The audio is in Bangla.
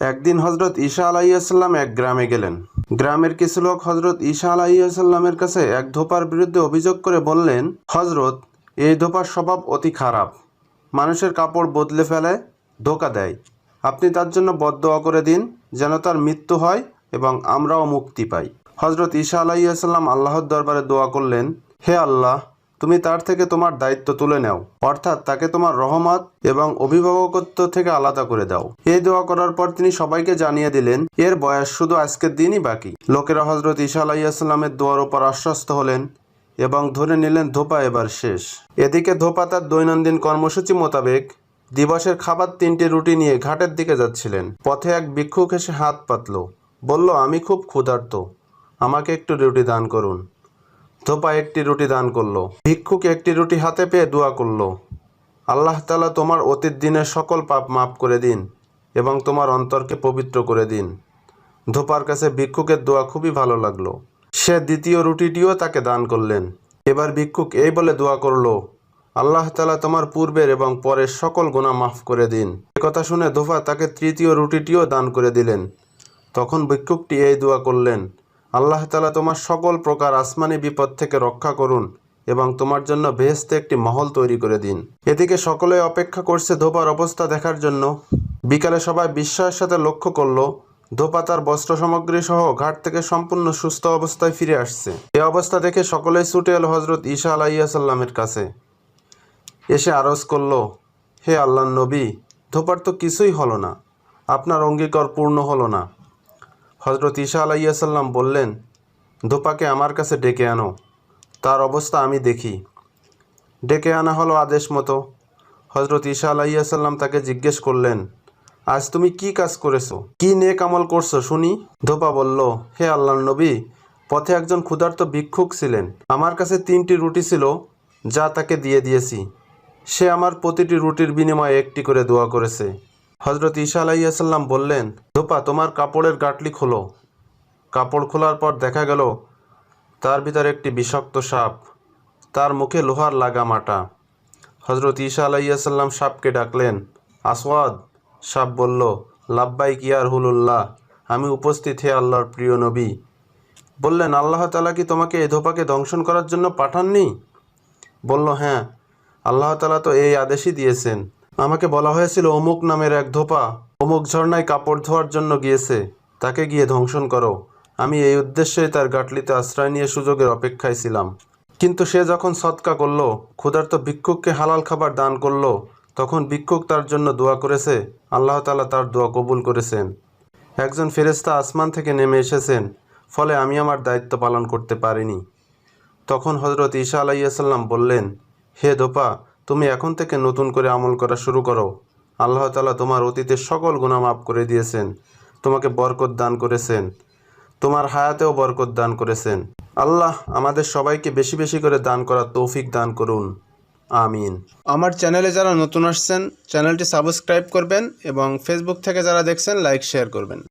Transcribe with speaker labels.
Speaker 1: একদিন হজরত ঈশা আলাইসাল্লাম এক গ্রামে গেলেন। গ্রামের কিছু লোক হজরত ঈশা আলাইসাল্লামের কাছে এক ধোপার বিরুদ্ধে অভিযোগ করে বললেন, হজরত, এই ধোপার স্বভাব অতি খারাপ। মানুষের কাপড় বদলে ফেলে, ধোকা দেয়। আপনি তার জন্য বদদোয়া করে দিন, যেন তার মৃত্যু হয় এবং আমরাও মুক্তি পাই। হজরত ঈশা আলাইসাল্লাম আল্লাহর দরবারে দোয়া করলেন, হে আল্লাহ তুমি তার থেকে তোমার দায়িত্ব তুলে নাও। অর্থাৎ তাকে তোমার রহমত এবং অভিভাবকত্ব থেকে আলাদা করে দাও। এই দোয়া করার পর তিনি সবাইকে জানিয়ে দিলেন, এর বয়স শুধু আজকের দিনই বাকি। লোকেরা হজরত ঈশা আলাইসাল্লামের দোয়ার উপর আশ্বস্ত হলেন এবং ধরে নিলেন, ধোপা এবার শেষ। এদিকে ধোপা তার দৈনন্দিন কর্মসূচি মোতাবেক দিবসের খাবার তিনটি রুটি নিয়ে ঘাটের দিকে যাচ্ছিলেন। পথে এক ভিক্ষুক এসে হাত পাতল, বলল, আমি খুব ক্ষুধার্ত, আমাকে একটু রুটি দান করুন। ধোপা একটি রুটি দান করল। ভিক্ষুক একটি রুটি হাতে পেয়ে দোয়া করল। আল্লাহ তালা তোমার অতীত দিনের সকল পাপ মাফ করে দিন এবং তোমার অন্তরকে পবিত্র করে দিন। ধোপার কাছে ভিক্ষুকের দোয়া খুবই ভালো লাগল। সে দ্বিতীয় রুটিটিও তাকে দান করলেন। এবার ভিক্ষুক এই বলে দোয়া করল, আল্লাহ তালা তোমার পূর্বের এবং পরের সকল গোনা মাফ করে দিন। কথা শুনে ধোপা তাকে তৃতীয় রুটিটিও দান করে দিলেন। তখন ভিক্ষুকটি এই দোয়া করলেন আল্লাহ তালা তোমার সকল প্রকার আসমানি বিপদ থেকে রক্ষা করুন এবং তোমার জন্য বেহেস্তে একটি মহল তৈরি করে দিন। এদিকে সকলে অপেক্ষা করছে ধোপার অবস্থা দেখার জন্য। বিকালে সবাই বিস্ময়ের সাথে লক্ষ্য করল, ধোপা তার বস্ত্র সামগ্রী সহ ঘাট থেকে সম্পূর্ণ সুস্থ অবস্থায় ফিরে আসছে। এ অবস্থা দেখে সকলেই ছুটে এলো হজরত ঈশা আলাইসাল্লামের কাছে। এসে আরজ করল, হে আল্লাহ নবী, ধোপার তো কিছুই হলো না। আপনার অঙ্গীকার পূর্ণ হলো না। হজরত ঈশা আলাইসাল্লাম বললেন, ধোপাকে আমার কাছে ডেকে আনো। তার অবস্থা আমি দেখি। ডেকে আনা হলো আদেশ মতো। হজরত ঈশা আলাইসাল্লাম তাকে জিজ্ঞেস করলেন, আজ তুমি কি কাজ করেছ? কি নেক আমল করছ শুনি? ধোপা বলল, হে আল্লাহ নবী, পথে একজন ক্ষুধার্ত ভিক্ষুক ছিলেন। আমার কাছে তিনটি রুটি ছিল, যা তাকে দিয়ে দিয়েছি। সে আমার প্রতিটি রুটির বিনিময়ে একটি করে দোয়া করেছে। হজরত ঈশা আলাইসাল্লাম বললেন, ধোপা, তোমার কাপড়ের গাঁটলি খোলো। কাপড় খোলার পর দেখা গেল, তার ভিতরে একটি বিষাক্ত সাপ, তার মুখে লোহার লাগা মাটা। হজরত ঈশা আলাইসাল্লাম সাপকে ডাকলেন, আসওয়াদ! সাপ বলল লাব্বাই কিয়ার হুলুল্লাহ আমি উপস্থিত হে আল্লাহর প্রিয় নবী। বললেন, আল্লাহ তালা কি তোমাকে এ ধোপাকে দংশন করার জন্য পাঠাননি? বলল হ্যাঁ আল্লাহ তালা তো এই আদেশই দিয়েছেন। আমাকে বলা হয়েছিল, অমুক নামের এক ধোপা, অমুক ঝর্ণায় কাপড় ধোয়ার জন্য গিয়েছে, তাকে গিয়ে ধ্বংসন করো। আমি এই উদ্দেশ্যেই তার গাটলিতে আশ্রয় নিয়ে সুযোগের অপেক্ষায় ছিলাম। কিন্তু সে যখন সৎকা করল, ক্ষুধার্ত ভিক্ষুককে হালাল খাবার দান করল, তখন ভিক্ষুক তার জন্য দোয়া করেছে, আল্লাহ তালা তার দোয়া কবুল করেছেন। একজন ফেরেস্তা আসমান থেকে নেমে এসেছেন, ফলে আমি আমার দায়িত্ব পালন করতে পারিনি। তখন হজরত ঈশা আলাইসাল্লাম বললেন, হে দোপা তুমি এখন থেকে নতুন করে আমল করা শুরু করো। আল্লাহ তালা তোমার অতীতের সকল গুণা মাফ করে দিয়েছেন, তোমাকে বরকত দান করেছেন, তোমার হায়াতেও বরকত দান করেছেন। আল্লাহ আমাদের সবাইকে বেশি বেশি করে দান করার তৌফিক দান করুন। আমিন। আমার চ্যানেলে যারা নতুন আসছেন, চ্যানেলটি সাবস্ক্রাইব করবেন এবং ফেসবুক থেকে যারা দেখছেন লাইক শেয়ার করবেন।